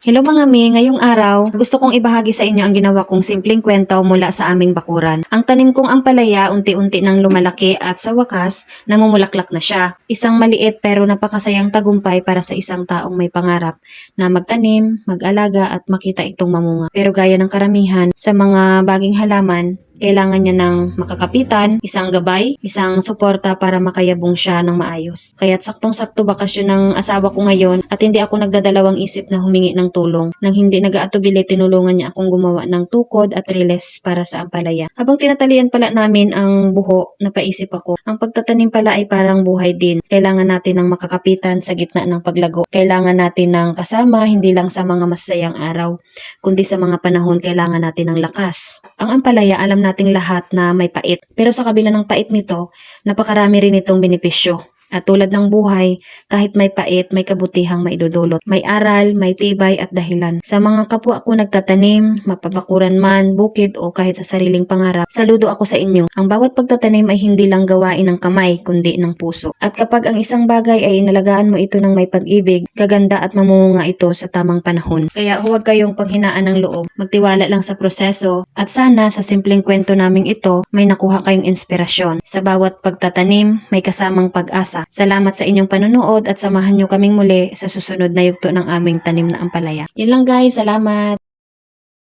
Hello mga mi, ngayong araw, gusto kong ibahagi sa inyo ang ginawa kong simpleng kwento mula sa aming bakuran. Ang tanim kong ampalaya unti-unti nang lumalaki at sa wakas, namumulaklak na siya. Isang maliit pero napakasayang tagumpay para sa isang taong may pangarap na magtanim, mag-alaga at makita itong mamunga. Pero gaya ng karamihan sa mga baging halaman, kailangan niya ng makakapitan, isang gabay, isang suporta para makayabong siya ng maayos. Kaya't saktong-sakto bakasyon ng asawa ko ngayon at hindi ako nagdadalawang isip na humingi ng tulong. Nang hindi nag-aatubili, tinulungan niya akong gumawa ng tukod at riles para sa ampalaya. Habang tinatalian pala namin ang buho, napaisip ako, ang pagtatanim pala ay parang buhay din. Kailangan natin ng makakapitan sa gitna ng paglago. Kailangan natin ng kasama, hindi lang sa mga masayang araw, kundi sa mga panahon kailangan natin ng lakas. Ang ampalaya, alam nating lahat na may pait. Pero sa kabila ng pait nito, napakarami rin itong benepisyo. At tulad ng buhay, kahit may pait, may kabutihang maidudulot. May aral, may tibay at dahilan. Sa mga kapwa ko nagtatanim, mapapakuran man, bukid o kahit sa sariling pangarap, saludo ako sa inyo. Ang bawat pagtatanim ay hindi lang gawain ng kamay, kundi ng puso. At kapag ang isang bagay ay inalagaan mo ito ng may pag-ibig, gaganda at mamunga ito sa tamang panahon. Kaya huwag kayong panghinaan ng loob. Magtiwala lang sa proseso at sana sa simpleng kwento naming ito, may nakuha kayong inspirasyon. Sa bawat pagtatanim, may kasamang pag-asa. Salamat sa inyong panonood at samahan nyo kaming muli sa susunod na yugto ng aming tanim na ampalaya. Yun lang guys, salamat!